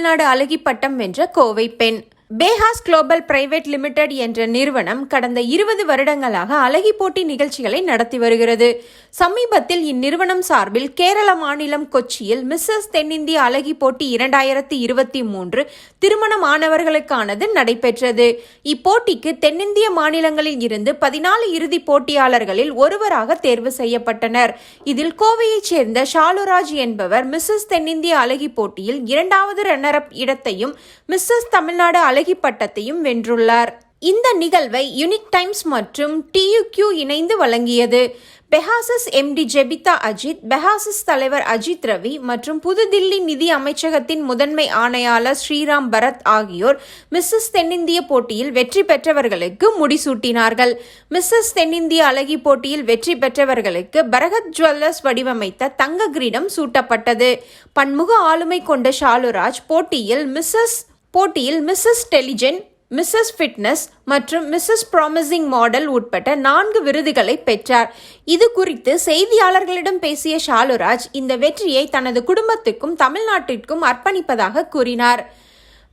தமிழ்நாடு அழகி பட்டம் வென்ற கோவை பெண். பேஹாஸ் குளோபல் பிரைவேட் லிமிடெட் என்ற நிறுவனம் கடந்த இருபது வருடங்களாக அழகி போட்டி நிகழ்ச்சிகளை நடத்தி வருகிறது. சமீபத்தில் இந்நிறுவனம் சார்பில் கேரள மாநிலம் கொச்சியில் மிஸ்ஸஸ் தென்னிந்திய அழகி போட்டி இரண்டாயிரத்தி இருபத்தி மூன்று திருமணமானவர்களுக்கானது நடைபெற்றது. இப்போட்டிக்கு தென்னிந்திய மாநிலங்களில் இருந்து பதினாலு இறுதி போட்டியாளர்களில் ஒருவராக தேர்வு செய்யப்பட்டனர். இதில் கோவையைச் சேர்ந்த ஷாலுராஜ் என்பவர் மிஸ்ஸஸ் தென்னிந்திய அழகி போட்டியில் இரண்டாவது ரன்னரப் இடத்தையும் மிஸ்ஸஸ் தமிழ்நாடு அழகி பட்டத்தையும் வென்றுள்ளார். இந்த நிகழ்வை யுனிக் டைம்ஸ் மற்றும் டியூக்யூ இணைந்து வழங்கியது பெஹாசஸ் எம்டி ஜெபிதா அஜித் பெஹாசஸ் தலைவர் அஜித் ரவி மற்றும் புதுதில்லி நிதி அமைச்சகத்தின் முதன்மை ஆணையாளர் ஸ்ரீராம் பரத் ஆகியோர் மிஸ்ஸஸ் தென்னிந்திய போட்டியில் வெற்றி பெற்றவர்களுக்கு முடிசூட்டினார்கள். மிஸ்ஸஸ் தென்னிந்திய அழகி போட்டியில் வெற்றி பெற்றவர்களுக்கு பரகத் ஜுவல்லர்ஸ் வடிவமைத்த தங்க கிரீடம் சூட்டப்பட்டது. பன்முக ஆளுமை கொண்ட ஷாலுராஜ் போட்டியில் மிஸ்ஸஸ் போட்டியில் மிஸ்ஸஸ் டெலிஜென் மிஸ்ஸஸ் ஃபிட்னஸ் மற்றும் மிஸ்ஸஸ் ப்ராமிசிங் மாடல் உட்பட்ட நான்கு விருதுகளை பெற்றார். இது குறித்து செய்தியாளர்களிடம் பேசிய ஷாலுராஜ் இந்த வெற்றியை தனது குடும்பத்துக்கும் தமிழ்நாட்டிற்கும் அர்ப்பணிப்பதாக கூறினார்.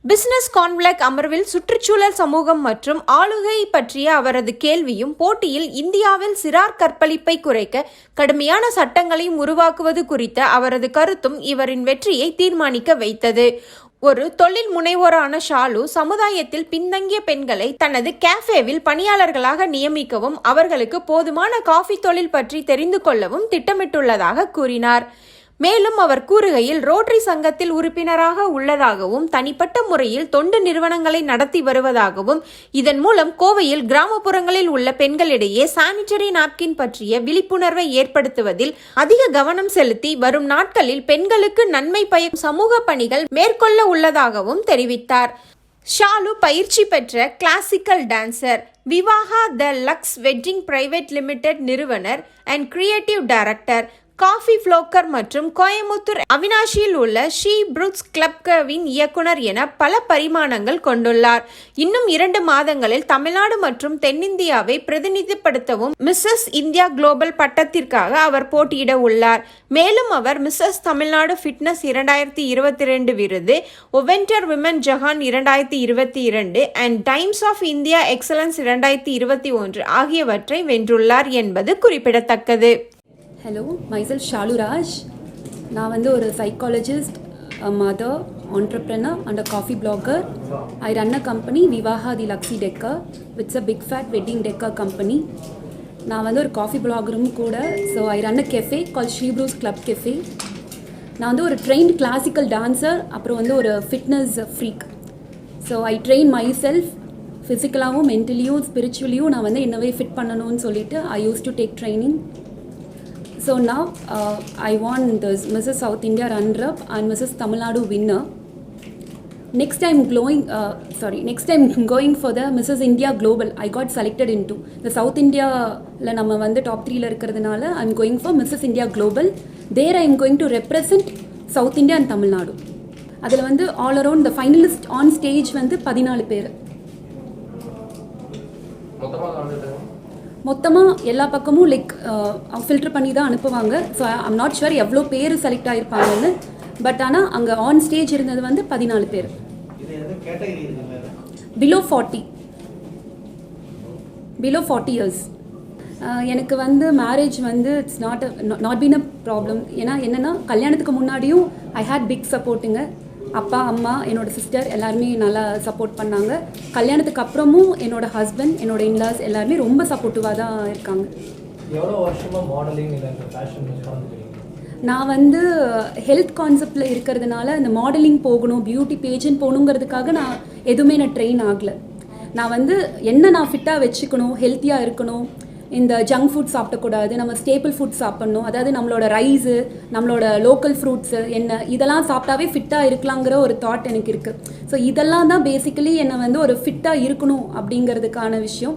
பிசினஸ் கான்பிளக் அமர்வில் சுற்றுச்சூழல் சமூகம் மற்றும் ஆளுகை பற்றிய அவரது கேள்வியும் போட்டியில் இந்தியாவில் சிறார் கற்பழிப்பை குறைக்க கடுமையான சட்டங்களையும் உருவாக்குவது குறித்த அவரது கருத்தும் இவரின் வெற்றியை தீர்மானிக்க வைத்தது. ஒரு தொழில் முனைவோரான ஷாலு சமுதாயத்தில் பின்தங்கிய பெண்களை தனது கேஃபேவில் பணியாளர்களாக நியமிக்கவும் அவர்களுக்கு போதுமான காஃபி தொழில் பற்றி தெரிந்து கொள்ளவும் திட்டமிட்டுள்ளதாக கூறினார். மேலும் அவர் கூறுகையில் ரோட்டரி சங்கத்தில் உறுப்பினராக உள்ளதாகவும் தனிப்பட்ட முறையில் தொண்டு நிறுவனங்களை நடத்தி வருவதாகவும் இதன் மூலம் கோவையில் கிராமப்புறங்களில் உள்ள பெண்களிடையே சானிட்டரி நாப்கின் பற்றிய விழிப்புணர்வை ஏற்படுத்துவதில் அதிக கவனம் செலுத்தி வரும் நாட்களில் பெண்களுக்கு நன்மை பயக்கும் சமூக பணிகள் மேற்கொள்ள உள்ளதாகவும் தெரிவித்தார். ஷாலு பயிற்சி பெற்ற classical dancer Vivaha the luxe wedding private limited நிறுவனர் and creative director coffee vlogger மற்றும் கோயமுத்தூர் அவினாஷியில் உள்ள ஷீ புருக்ஸ் கிளப்கவின் இயக்குனர் என பல பரிமாணங்கள் கொண்டுள்ளார். இன்னும் இரண்டு மாதங்களில் தமிழ்நாடு மற்றும் தென்னிந்தியாவை பிரதிநிதிப்படுத்தவும் மிஸ்ஸஸ் இந்தியா குளோபல் பட்டத்திற்காக அவர் போட்டியிட உள்ளார். மேலும் அவர் மிஸ்ஸஸ் தமிழ்நாடு ஃபிட்னஸ் இரண்டாயிரத்தி இருபத்தி ரெண்டு விருது ஒவென்டர் விமன் ஜஹான் இரண்டாயிரத்தி இருபத்தி இரண்டு and Times of India excellence இரண்டாயிரத்தி இருபத்தி ஒன்று ஆகியவற்றை வென்றுள்ளார் என்பது குறிப்பிடத்தக்கது. ஹலோ மைசல் ஷாலுராஜ் நான் வந்து ஒரு psychologist mother entrepreneur and a coffee blogger I run a company Vivaha the luxe decor which's a big fat wedding decor company நான் வந்து ஒரு காஃபி பிளாகரும் கூட. So I run a cafe call Shebrews club cafe நான் வந்து ஒரு trained classical dancer அப்புறம் வந்து ஒரு fitness freak so I train myself ஃபிசிக்கலாகவும் மென்டலியும் ஸ்பிரிச்சுவலியும் நான் வந்து என்னவே ஃபிட் பண்ணணும்னு சொல்லிட்டு I use to take training So now uh, I won this Mrs. South India runner-up and Mrs. Tamil Nadu winner. Next time glowing, uh, sorry, next time going for the Mrs. India Global, I got selected into the South India ல நம்ம வந்து top த்ரீல இருக்கிறதுனால I'm going for Mrs India global there I am going to represent South India and Tamil Nadu அதில் வந்து all around the finalist on stage வந்து பதினாலு பேர் மொத்தமாக கலந்துட்டாங்க மொத்தமாக எல்லா பக்கமும் லைக் ஃபில்டர் பண்ணி தான் அனுப்புவாங்க. ஸோ ஐம் நாட் ஷுவர் எவ்வளோ பேர் செலக்ட் ஆகிருப்பாங்கன்னு பட் ஆனால் அங்கே ஆன் ஸ்டேஜ் இருந்தது வந்து பதினாலு பேர். Below forty below forty years எனக்கு வந்து மேரேஜ் வந்து it's not not been a problem ஏன்னா என்னென்னா கல்யாணத்துக்கு முன்னாடியும் ஐ ஹேட் பிக் சப்போர்ட்டுங்க அப்பா அம்மா என்னோட சிஸ்டர் எல்லாருமே நல்லா சப்போர்ட் பண்ணாங்க. கல்யாணத்துக்கு அப்புறமும் என்னோட ஹஸ்பண்ட் என்னோட இன்லாஸ் எல்லாருமே ரொம்ப சப்போர்ட்டிவாக தான் இருக்காங்க. நான் வந்து ஹெல்த் கான்செப்டில் இருக்கிறதுனால இந்த மாடலிங் போகணும் பியூட்டி பேஜன் போகணுங்கிறதுக்காக நான் எதுவுமே நான் ட்ரெயின் ஆகலை. நான் வந்து என்ன நான் ஃபிட்டாக வச்சுக்கணும் ஹெல்த்தியாக இருக்கணும் இந்த ஜங்க் ஃபுட் சாப்பிடக்கூடாது நம்ம ஸ்டேபிள் ஃபுட் சாப்பிட்ணும். அதாவது நம்மளோட ரைஸு நம்மளோட லோக்கல் ஃப்ரூட்ஸு என்ன இதெல்லாம் சாப்பிட்டாவே ஃபிட்டாக இருக்கலாங்கிற ஒரு தாட் எனக்கு இருக்குது ஸோ இதெல்லாம் தான் பேசிக்கலி என்னை வந்து ஒரு ஃபிட்டாக இருக்கணும் அப்படிங்கிறதுக்கான விஷயம்.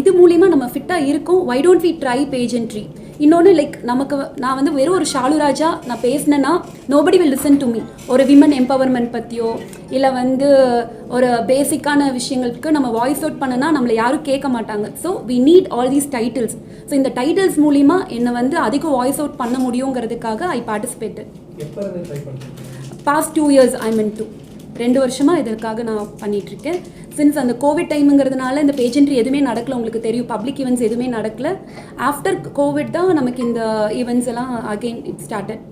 இது மூலிமா நம்ம ஃபிட்டாக இருக்கும். Why don't we try pageantry இன்னொன்று லைக் நமக்கு நான் வந்து வெறும் ஒரு ஷாலுராஜா நான் பேசினேன்னா nobody will listen to me ஒரு விமன் எம்பவர்மெண்ட் பற்றியோ இல்லை வந்து ஒரு பேசிக்கான விஷயங்களுக்கு நம்ம வாய்ஸ் அவுட் பண்ணனா நம்மளை யாரும் கேட்க மாட்டாங்க. So we need all these titles so இந்த டைட்டில்ஸ் மூலிமா என்னை வந்து அதிகம் வாய்ஸ் அவுட் பண்ண முடியுங்கிறதுக்காக I participated past two years I mean two ரெண்டு வருஷமாக இதற்காக நான் பண்ணிகிட்ருக்கேன் சின்ஸ் அந்த கோவிட் டைமுங்கிறதுனால இந்த பேஜென்ட்ரி எதுவுமே நடக்கல உங்களுக்கு தெரியும். பப்ளிக் ஈவெண்ட்ஸ் எதுவுமே நடக்கல. ஆஃப்டர் கோவிட் தான் நமக்கு இந்த ஈவெண்ட்ஸ் எல்லாம் again it started